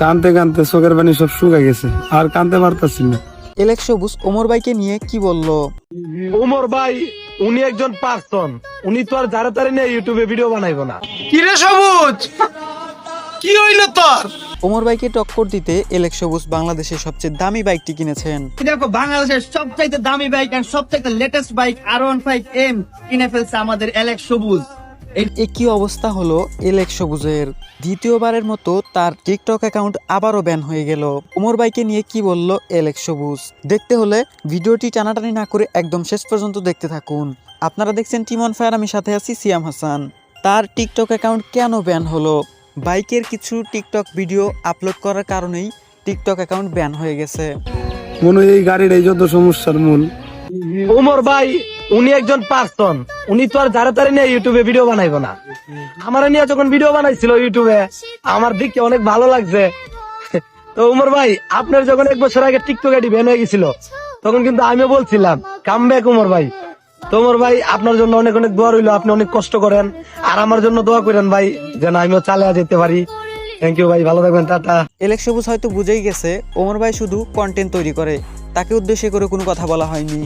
কানতে কানতে চোখের পানি সব শুকা গেছে। আর কানতে পারতাছি না। এলেক সবুজ ওমর ভাইকে নিয়ে কি বলল? উমর ভাই উনি একজন পার্সন। উনি তো আর যারা তারে নিয়ে ইউটিউবে ভিডিও বানাইবো না। কিরে সবুজ? কি হইল তোর? ওমর ভাইকে টক্কর দিতে এলেক সবুজ বাংলাদেশের সবচেয়ে দামি বাইকটি কিনেছেন। দেখো বাংলাদেশের সবচাইতে দামি বাইক এন্ড সবচাইতে লেটেস্ট বাইক আর ওয়ান ফাইভ এম কিনে ফেলছে আমাদের এলেক সবুজ। এ কি অবস্থা হলো এলেক সবুজের। দ্বিতীয়বারের মতো তার টিকটক অ্যাকাউন্ট আবারও ব্যান হয়ে গেল। ওমর ভাইকে নিয়ে কি বলল এলেক সবুজ? দেখতে হলে ভিডিওটি টানাটানি না করে একদম শেষ পর্যন্ত দেখতে থাকুন। আপনারা দেখছেন টিমন ফায়ার আমি সাথে আছি সিয়াম হাসান। তার টিকটক অ্যাকাউন্ট কেন ব্যান হলো? বাইকের কিছু টিকটক ভিডিও আপলোড করার কারণেই টিকটক অ্যাকাউন্ট ব্যান হয়ে গেছে। মনে হয় এই গাড়ির এই যত সমস্যার মূল। উমর ভাই উনি একজন পার্সন। উনি তো আর যারা তারে নিয়ে ইউটিউবে ভিডিও বানাইবো না। আমার নিয়ে যখন ভিডিও বানাইছিল ইউটিউবে আমার দিকে অনেক ভালো লাগছে। তো উমর ভাই, আপনার যখন এক বছর আগে টিকটক আইডি ব্যান হয়ে গেছিল, তখন কিন্তু আমিও বলছিলাম কাম ব্যাক উমর ভাই। তো উমর ভাই, আপনার জন্য অনেক অনেক দোয়া রইল, আপনি অনেক কষ্ট করেন। আর আমার জন্য দোয়া করেন ভাই, যেন আমিও চালিয়ে যেতে পারি। থ্যাংক ইউ ভাই, ভালো থাকবেন, টাটা। এলেক সবুজ হয়তো বুঝেই গেছে ওমর ভাই শুধু কন্টেন্ট তৈরি করে, তাকে উদ্দেশ্য করে কোনো কথা বলা হয়নি।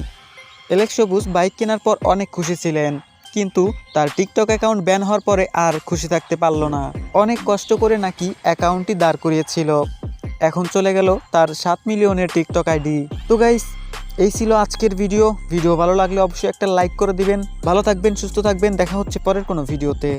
এলেক সবুজ বাইক কেনার পর অনেক খুশি ছিলেন, কিন্তু তার টিকটক অ্যাকাউন্ট ব্যান হওয়ার পরে আর খুশি থাকতে পারল না। অনেক কষ্ট করে নাকি অ্যাকাউন্টটি দাঁড় করিয়েছিল। এখন চলে গেল তার সাত মিলিয়নের টিকটক আইডি। তো গাইস এই ছিল আজকের ভিডিও ভিডিও ভালো লাগলে অবশ্যই একটা লাইক করে দিবেন। ভালো থাকবেন, সুস্থ থাকবেন। দেখা হচ্ছে পরের কোনো ভিডিওতে